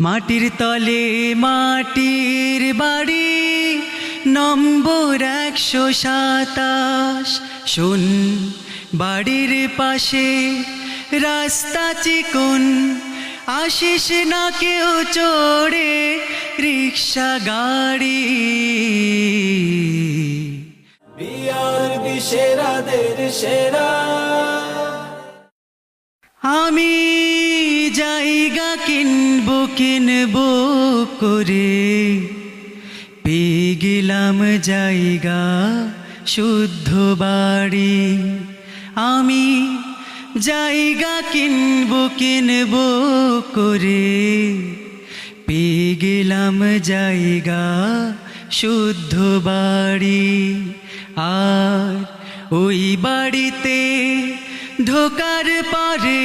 মাটির তলে মাটির বাড়ি নম্বর একশো সাতাশ। শুন বাড়ির পাশে রাস্তা চিকুন আসিস না কেউ চড়ে রিক্সা গাড়ি। বিয়ার বিশেরাদের সেরা। আমি জায়গা কিনবো কিনবো করে। পেয়ে গেলাম জায়গা, শুদ্ধ বাড়ি। আমি জায়গা কিনবো কিনবো করে। পেয়ে গেলাম জায়গা, শুদ্ধ বাড়ি। আর ওই বাড়িতে ঢোকার পরে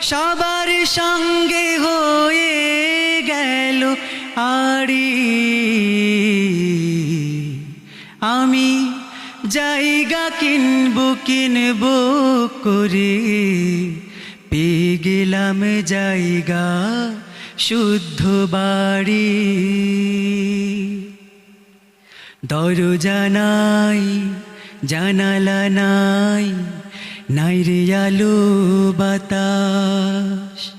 সবার সঙ্গে হয়ে গেল আড়ি। আমি জায়গা কিনবো কিনবো করে পেয়ে গেলাম জায়গা শুদ্ধ বাড়ি। দরজা নাই, জানালা নাই নাই রে আলো বাতাস।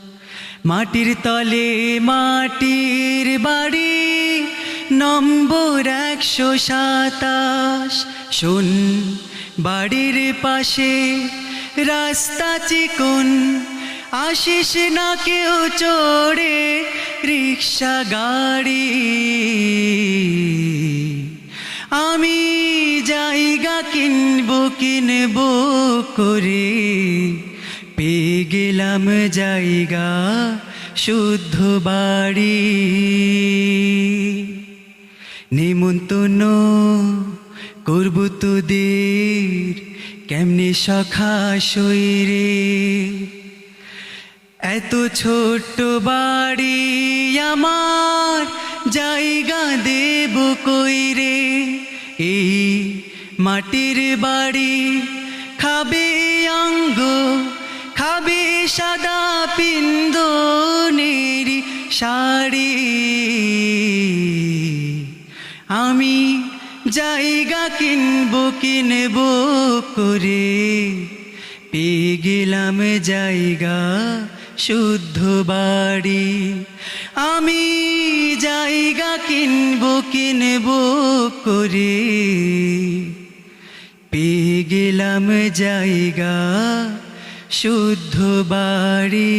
মাটির তলে মাটির বাড়ি, নম্বর একশো সাতাশ। শুন, বাড়ির পাশে রাস্তা চিকুন। আসিস না কেউ চড়ে রিক্সা গাড়ি। আমি জায়গা কিনবো কিনবো করে। পেয়ে গেলাম জায়গা, শুদ্ধ বাড়ি। নিমন্তন্ন করব তোদের, কেমনে সখা শৈরে এত ছোট্ট বাড়ি আমার জায়গা দেব কইরে। এই মাটির বাড়ি। খাবে অঙ্গ খাবে সাদা পিন্দনেরি শাড়ি। আমি জায়গা কিনবো কিনবো করে। পেয়ে গেলাম জায়গা, শুদ্ধ বাড়ি। আমি জায়গা কিনবো কিনবো করে। পেয়ে গেলাম জায়গা শুদ্ধ বাড়ি।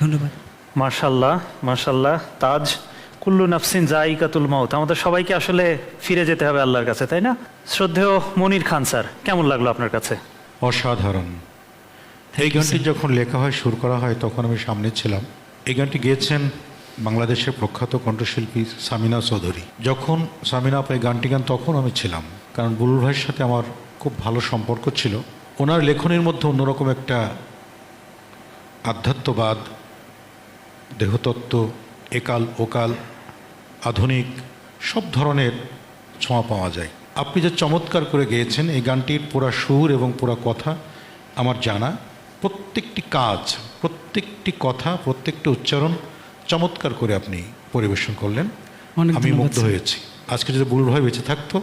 ধন্যবাদ। মার্শাল্লাহ মার্শাল্লাহ তাজ কুল্লু নাফসিন জাইকাতুল মাউত আমাদের সবাইকে আসলে ফিরে যেতে হবে আল্লাহর কাছে তাই না? শ্রদ্ধেয় মনির খান স্যার কেমন লাগল আপনার কাছে? অসাধারণ। এই গানটি যখন লেখা হয় সুর করা হয় তখন আমি সামনে ছিলাম। এই গানটি গেয়েছেন বাংলাদেশের প্রখ্যাত কণ্ঠশিল্পী সামিনা চৌধুরী। যখন সামিনা আপনি গানটি গান তখন আমি ছিলাম। কারণ বুলুল ভাইয়ের সাথে আমার খুব ভালো সম্পর্ক ছিল। ওনার লেখনের মধ্যে অন্যরকম একটা আধ্যাত্মবাদ দেহতত্ত্ব একাল ওকাল আধুনিক সব ধরনের ছোঁয়া পাওয়া যায়। আপনি যে চমৎকার করে গেয়েছেন এই গানটির পুরা সুর এবং পুরা কথা আমার জানা। প্রত্যেকটি কাজ প্রত্যেকটি কথা প্রত্যেকটি উচ্চারণ চমৎকার করে আপনি পরিবেশন করলেন। আমি মুগ্ধ হয়েছি। আজকে যদি বুলুর ভাই বেঁচে থাকতো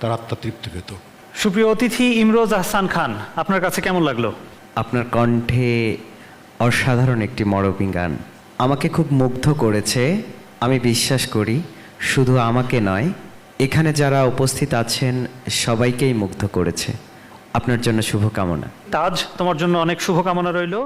তার আত্মা তৃপ্তি পেত। সুপ্রিয় অতিথি ইমরোজ আহসান খান আপনার কাছে কেমন লাগল? আপনার কণ্ঠে অসাধারণ একটি মরবিং গান আমাকে খুব মুগ্ধ করেছে আমি বিশ্বাস করি শুধু আমাকে নয় এখানে যারা উপস্থিত আছেন সবাইকেই মুগ্ধ করেছে। আপনার জন্য শুভকামনা। তাজ তোমার জন্য অনেক শুভকামনা রইল।